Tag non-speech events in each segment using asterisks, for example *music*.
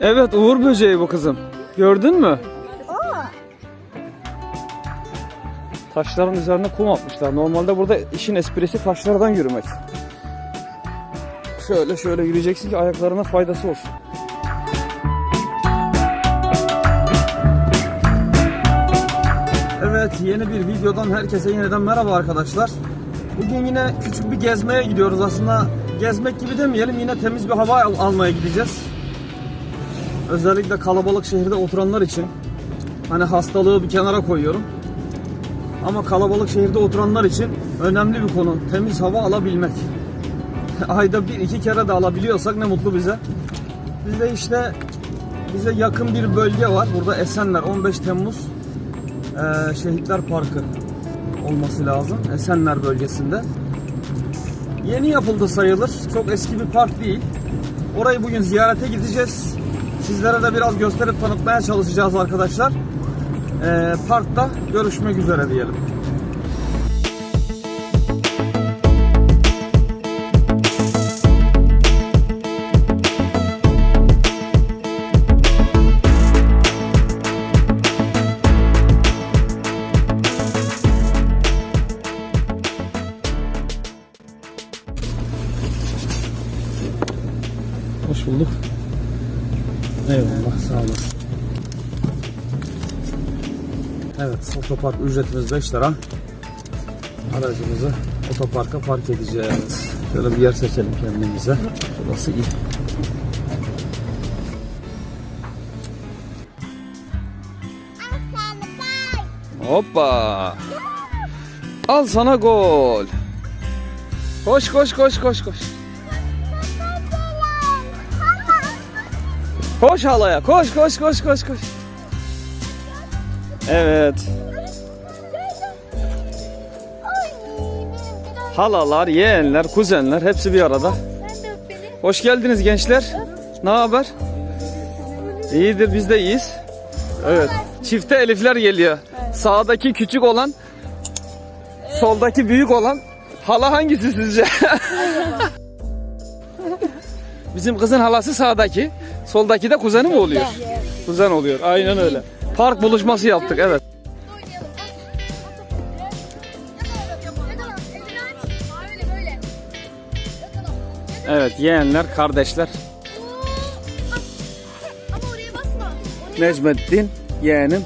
Evet Uğur böceği bu kızım. Gördün mü? Taşların üzerine kum atmışlar. Normalde burada işin esprisi taşlardan yürümek. Şöyle şöyle yürüyeceksin ki ayaklarına faydası olsun. Evet yeni bir videodan herkese yeniden merhaba arkadaşlar. Bugün yine küçük bir gezmeye gidiyoruz aslında. Gezmek gibi demeyelim yine temiz bir hava al- almaya gideceğiz. Özellikle kalabalık şehirde oturanlar için. Hani hastalığı bir kenara koyuyorum. Ama kalabalık şehirde oturanlar için önemli bir konu. Temiz hava alabilmek. *laughs* Ayda bir iki kere de alabiliyorsak ne mutlu bize. Bizde işte bize yakın bir bölge var. Burada Esenler 15 Temmuz eee, Şehitler Parkı olması lazım. Esenler bölgesinde. Yeni yapıldı sayılır. Çok eski bir park değil. Orayı bugün ziyarete gideceğiz. Sizlere de biraz gösterip tanıtmaya çalışacağız arkadaşlar. Eee, parkta görüşmek üzere diyelim. Otopark ücretimiz 5 lira. Aracımızı otoparka park edeceğiz. Şöyle bir yer seçelim kendimize. Burası iyi. Hoppa. Al sana gol. Koş koş koş koş koş. Koş halaya koş koş koş koş koş. Evet. Halalar, yeğenler, kuzenler hepsi bir arada. Hoş geldiniz gençler. Ne haber? İyidir biz de iyiyiz. Evet. Çifte Elifler geliyor. Sağdaki küçük olan, soldaki büyük olan. Hala hangisi sizce? *laughs* Bizim kızın halası sağdaki, soldaki de kuzeni mi oluyor? Kuzen oluyor. Aynen öyle. Park buluşması yaptık evet. Evet yeğenler, kardeşler. Necmettin, yeğenim,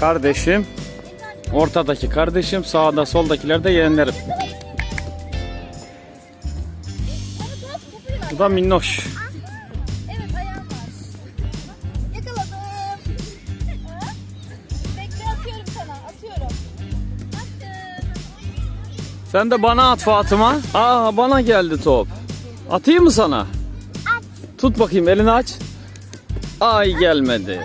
kardeşim, ortadaki kardeşim, sağda soldakiler de yeğenlerim. Bu da minnoş. Sen de bana at Fatıma. Aa bana geldi top. Atayım mı sana? Tut bakayım elini aç. Ay gelmedi.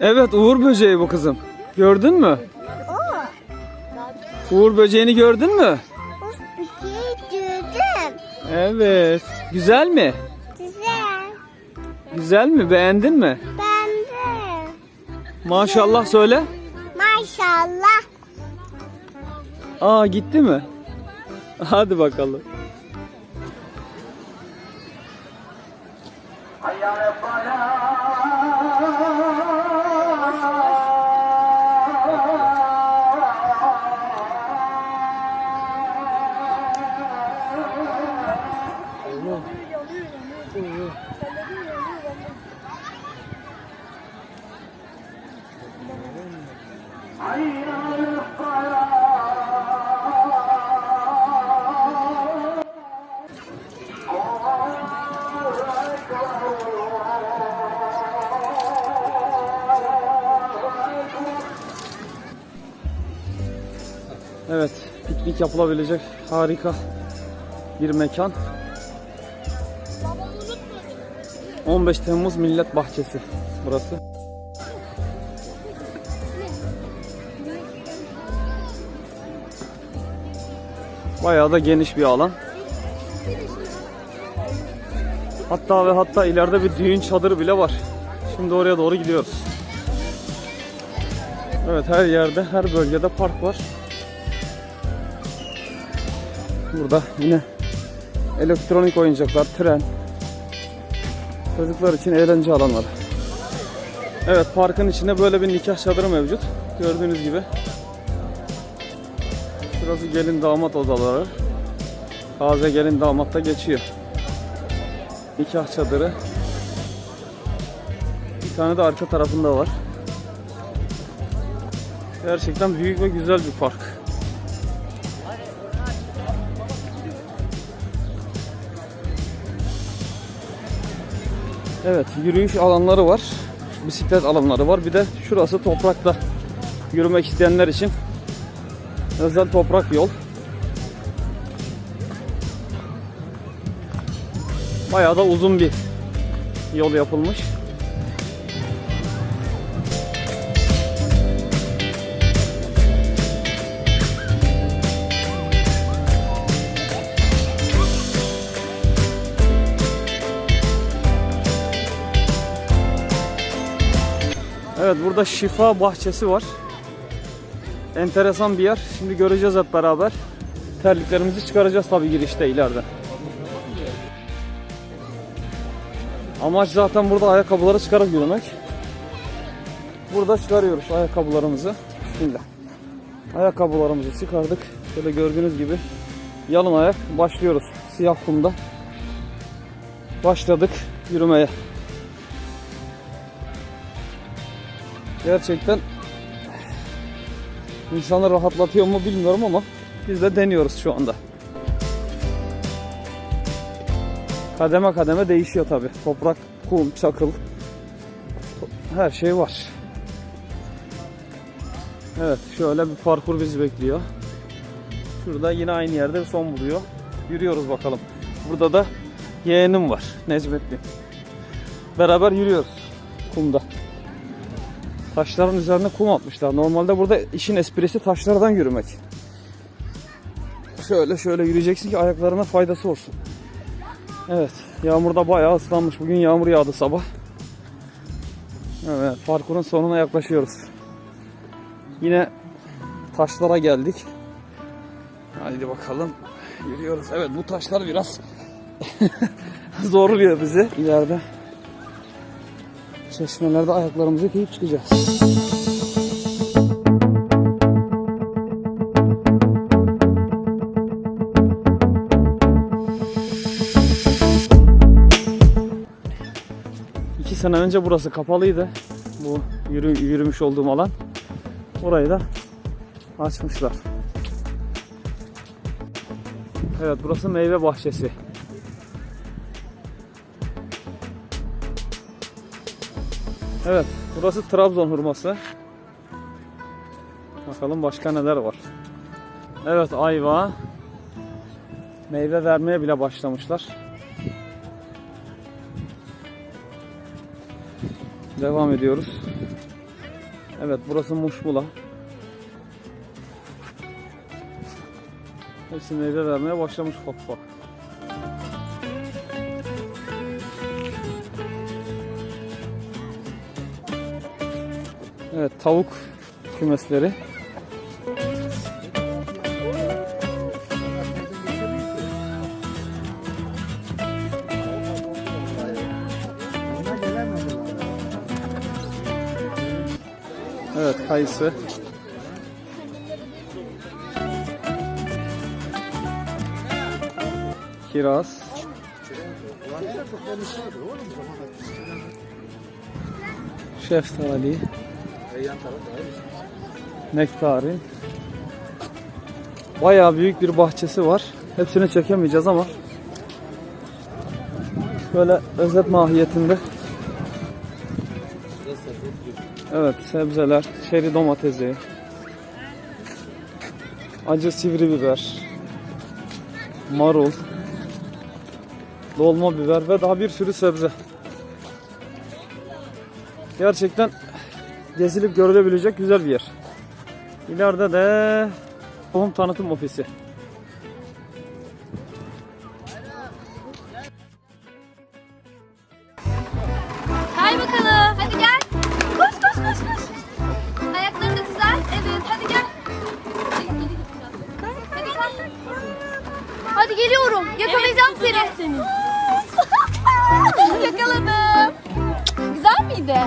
Evet Uğur böceği bu kızım. Gördün mü? Uğur böceğini gördün mü? Gördüm. Evet. Güzel mi? Güzel. Güzel mi? Beğendin mi? Ben de. Maşallah söyle. Maşallah. Aa gitti mi? Hadi bakalım. Piknik yapılabilecek harika bir mekan. 15 Temmuz Millet Bahçesi burası. Bayağı da geniş bir alan. Hatta ve hatta ileride bir düğün çadırı bile var. Şimdi oraya doğru gidiyoruz. Evet her yerde, her bölgede park var. Burada yine elektronik oyuncaklar, tren, çocuklar için eğlence alanları. Evet parkın içinde böyle bir nikah çadırı mevcut. Gördüğünüz gibi. Şurası gelin damat odaları. Taze gelin damat da geçiyor. Nikah çadırı. Bir tane de arka tarafında var. Gerçekten büyük ve güzel bir park. Evet, yürüyüş alanları var. Bisiklet alanları var. Bir de şurası toprakta yürümek isteyenler için özel toprak yol. Bayağı da uzun bir yol yapılmış. Evet burada şifa bahçesi var. Enteresan bir yer. Şimdi göreceğiz hep beraber. Terliklerimizi çıkaracağız tabii girişte ileride. Amaç zaten burada ayakkabıları çıkarıp yürümek. Burada çıkarıyoruz ayakkabılarımızı. Bismillah. Ayakkabılarımızı çıkardık. Şöyle gördüğünüz gibi yalın ayak başlıyoruz. Siyah kumda. Başladık yürümeye. Gerçekten insanı rahatlatıyor mu bilmiyorum ama biz de deniyoruz şu anda. Kademe kademe değişiyor tabi. Toprak, kum, çakıl. Her şey var. Evet şöyle bir parkur bizi bekliyor. Şurada yine aynı yerde son buluyor. Yürüyoruz bakalım. Burada da yeğenim var. Necmettin. Beraber yürüyoruz kumda. Taşların üzerine kum atmışlar. Normalde burada işin esprisi taşlardan yürümek. Şöyle şöyle yürüyeceksin ki ayaklarına faydası olsun. Evet, yağmurda bayağı ıslanmış. Bugün yağmur yağdı sabah. Evet, parkurun sonuna yaklaşıyoruz. Yine taşlara geldik. Haydi bakalım. Yürüyoruz. Evet, bu taşlar biraz *laughs* zorluyor bizi. İleride çeşmelerde ayaklarımızı kıyıp çıkacağız. İki sene önce burası kapalıydı. Bu yürü, yürümüş olduğum alan. Orayı da açmışlar. Evet burası meyve bahçesi. Evet burası Trabzon hurması. Bakalım başka neler var. Evet ayva. Meyve vermeye bile başlamışlar. Devam ediyoruz. Evet burası muşmula. Hepsi meyve vermeye başlamış ufak ufak. Evet tavuk kümesleri. Evet kayısı. Kiraz. Şeftali. Nektari. Bayağı büyük bir bahçesi var. Hepsini çekemeyeceğiz ama böyle özet mahiyetinde Evet sebzeler, çeri domatesi, acı sivri biber, marul, dolma biber ve daha bir sürü sebze. Gerçekten gezilip görülebilecek güzel bir yer. İleride de tohum tanıtım ofisi. Hay bakalım. Hadi gel. Koş koş koş koş. Ayakların da güzel. Evet hadi gel. Hadi kalk. Hadi geliyorum. Yakalayacağım seni. *laughs* Yakaladım. Güzel miydi?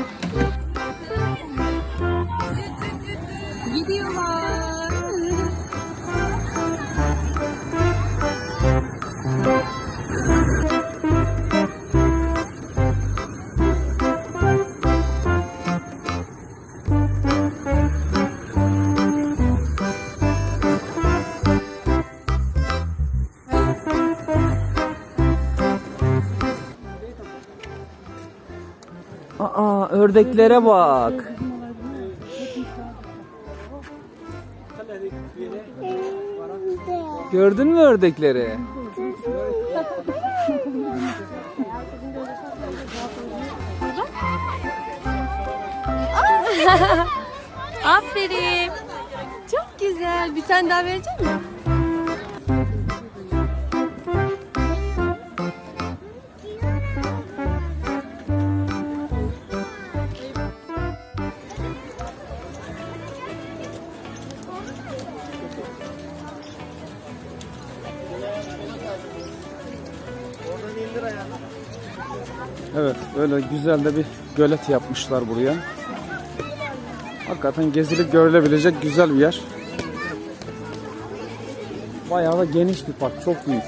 Ördeklere bak. Gördün mü ördekleri? Aferin. Çok güzel. Bir tane daha verecek misin? Evet böyle güzel de bir gölet yapmışlar buraya. Hakikaten gezilip görülebilecek güzel bir yer. Bayağı da geniş bir park, çok büyük.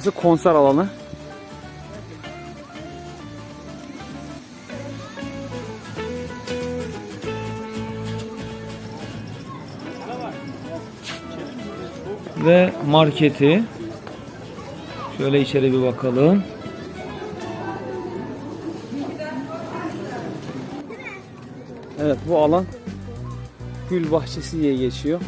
Burası konser alanı. Ve marketi. Şöyle içeri bir bakalım. Evet bu alan gül bahçesi diye geçiyor.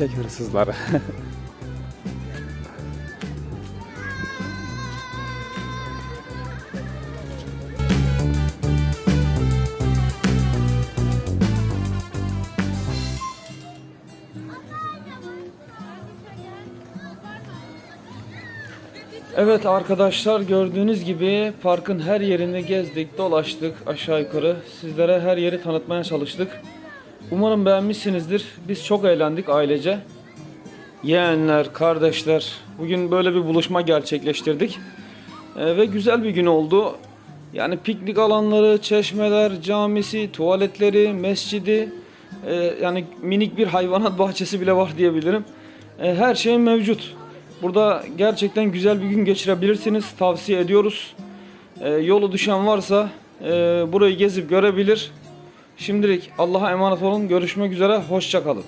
Çiçek hırsızları. Evet arkadaşlar gördüğünüz gibi parkın her yerini gezdik, dolaştık aşağı yukarı. Sizlere her yeri tanıtmaya çalıştık. Umarım beğenmişsinizdir. Biz çok eğlendik ailece. Yeğenler, kardeşler. Bugün böyle bir buluşma gerçekleştirdik. Ee, ve güzel bir gün oldu. Yani piknik alanları, çeşmeler, camisi, tuvaletleri, mescidi. e, yani minik bir hayvanat *laughs* bahçesi bile var diyebilirim. E, her şey mevcut. Burada gerçekten güzel bir gün geçirebilirsiniz. Tavsiye ediyoruz. E, yolu düşen varsa e, burayı gezip görebilir. Şimdilik Allah'a emanet olun. Görüşmek üzere. Hoşça kalın.